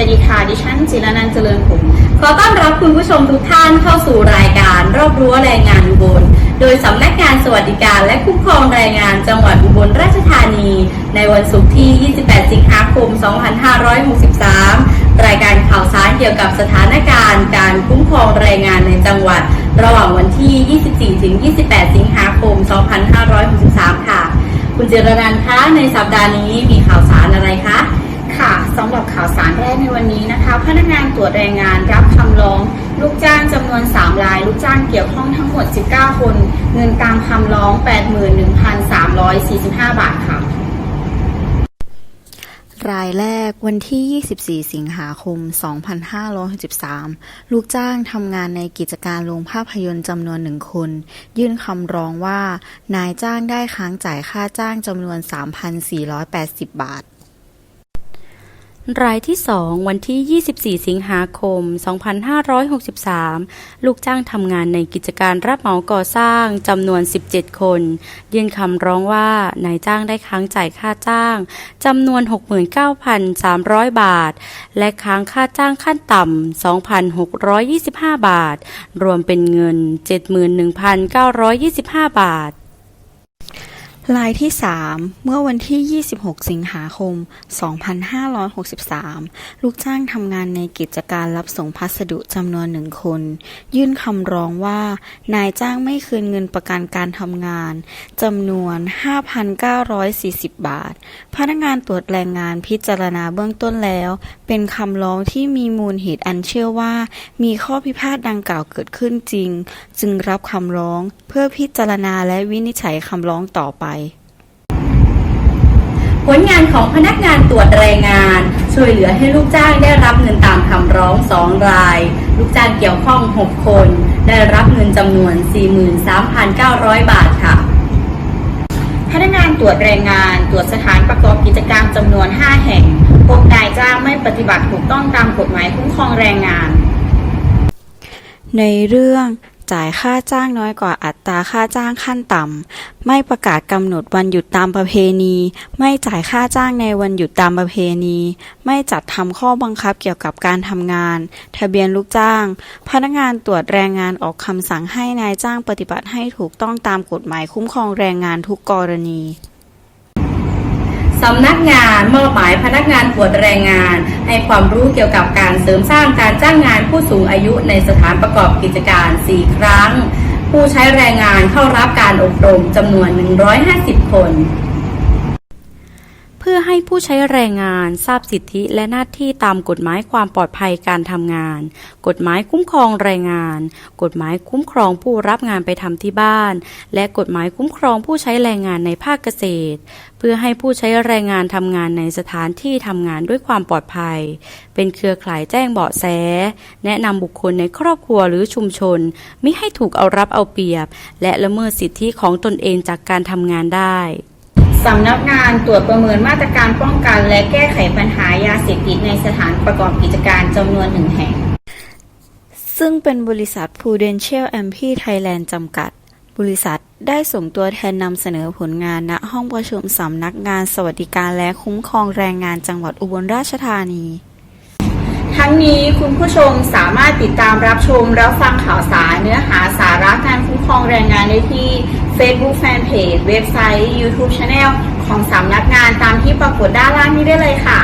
วัสดีค่ะ ดิฉันจิรนันเจริญผลขอต้อนรับคุณผู้ชมทุกท่านเข้าสู่รายการรอบรั้วแรงงานอุบล โดยสำนักงานสวัสดิการและคุ้มครองแรงงานจังหวัดอุบลราชธานี ในวันศุกร์ที่ 28 สิงหาคม 2563 รายการข่าวสารเกี่ยวกับสถานการณ์การคุ้มครองแรงงานในจังหวัด ระหว่างวันที่ 24 ถึง 28 สิงหาคม 2563 ค่ะ คุณจิรนันคะ ในสัปดาห์นี้มีข่าวสารอะไรคะ กในวันนี้นะคะ พนักงานตรวจแรงงานรับคำร้อง ลูกจ้างจำนวน 3 ราย ลูกจ้างเกี่ยวข้องทั้งหมด 19 คน เงินตามคำร้อง 81,345 บาทค่ะ รายแรกวันที่ 24 สิงหาคม 2563 ลูกจ้างทำงานในกิจการโรงภาพยนตร์จำนวนหนึ่งคน ยื่นคำร้องว่า นายจ้างได้ค้างจ่ายค่าจ้างจำนวน 3,480 บาท รายที่ 2 วันที่ 24 สิงหาคม 2563 ลูกจ้างทำงานในกิจการรับเหมาก่อสร้างจำนวน 17 คน ยื่นคำร้องว่านายจ้างได้ค้างจ่ายค่าจ้างจำนวน 69,300 บาท และค้างค่าจ้างขั้นต่ำ 2,625 บาท รวมเป็นเงิน 71,925 บาท รายที่ 3 เมื่อวันที่ 26 สิงหาคม 2563 ลูกจ้างทำงานในกิจการรับส่งพัสดุจำนวนหนึ่งคน ยื่นคำร้องว่า นายจ้างไม่คืนเงินประกันการทำงานจำนวน 5,940 บาท พนักงานตรวจแรงงานพิจารณาเบื้องต้นแล้ว เป็นคำร้องที่มีมูลเหตุอันเชื่อว่า มีข้อพิพาทดังกล่าวเกิดขึ้นจริง จึงรับคำร้องเพื่อพิจารณาและวินิจฉัยคำร้องต่อไป ผลงานของพนักงานตรวจแรงงาน ช่วยเหลือให้ลูกจ้างได้รับเงินตามคำร้อง 2 ราย ลูกจ้างเกี่ยวข้อง 6 คน ได้รับเงินจำนวน 43,900 บาทค่ะ พนักงานตรวจแรงงาน ตรวจสถานประกอบกิจการจำนวน 5 แห่งพบนายจ้างไม่ปฏิบัติถูกต้องตามกฎหมายคุ้มครองแรงงาน ในเรื่อง จ่ายค่าจ้างน้อยกว่าอัตราค่าจ้างขั้นต่ำ ไม่ประกาศกำหนดวันหยุดตามประเพณี ไม่จ่ายค่าจ้างในวันหยุดตามประเพณี ไม่จัดทำข้อบังคับเกี่ยวกับการทำงาน ทะเบียนลูกจ้าง พนักงานตรวจแรงงานออกคำสั่งให้นายจ้างปฏิบัติให้ถูกต้องตามกฎหมายคุ้มครองแรงงานทุกกรณี สำนักงานมอบหมายพนักงานตรวจแรงงาน ให้ความรู้เกี่ยวกับการเสริมสร้างการจ้างงานผู้สูงอายุในสถานประกอบกิจการ 4 ครั้ง ผู้ใช้แรงงานเข้ารับการอบรมจำนวน 150 คน เพื่อให้ผู้ใช้แรงงานทราบสิทธิและหน้าที่ตามกฎหมายความปลอดภัยการทำงาน กฎหมายคุ้มครองแรงงาน กฎหมายคุ้มครองผู้รับงานไปทำที่บ้าน และกฎหมายคุ้มครองผู้ใช้แรงงานในภาคเกษตร เพื่อให้ผู้ใช้แรงงานทำงานในสถานที่ทำงานด้วยความปลอดภัย เป็นเครือข่ายแจ้งเบาะแส แนะนำบุคคลในครอบครัวหรือชุมชนมิให้ถูกเอารับเอาเปรียบ และละเมิดสิทธิของตนเองจากการทำงานได้ สำนักงานตรวจประเมินมาตรการป้องกัน และแก้ไขปัญหายาเสพติดในสถานประกอบกิจการจำนวนหนึ่งแห่ง ซึ่งเป็นบริษัท Prudential a m p Thailand จำกัด บริษัทได้ส่งตัวแทนนำเสนอผลงานณห้องประชุมสำนักงานสวัสดิการและคุ้มครองแรงงานจังหวัดอุบลราชธานี ทั้งนี้คุณผู้ชมสามารถติดตามรับชมรับฟังข่าวสารเนื้อหาสาระการคุ้มครองแรงงานได้ที่ Facebook Fanpage เว็บไซต์ YouTube Channel ของสำนักงานตามที่ปรากฏด้านล่างนี้ได้เลยค่ะ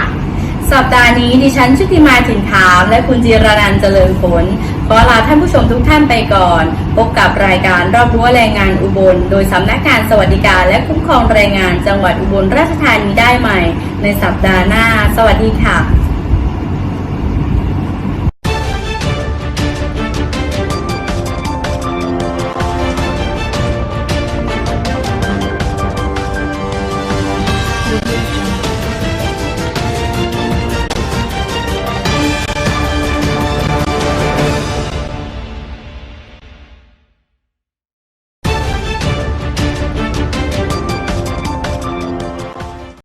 สัปดาห์นี้ดิฉันชุติมาถิ่นขาวและคุณจีรนันเจริญผล ขอลาท่านผู้ชมทุกท่านไปก่อน พบกับรายการรอบรั้วแรงงานอุบล โดยสำนักงานสวัสดิการและคุ้มครองแรงงานจังหวัดอุบลราชธานีได้ใหม่ ในสัปดาห์หน้า สวัสดีค่ะ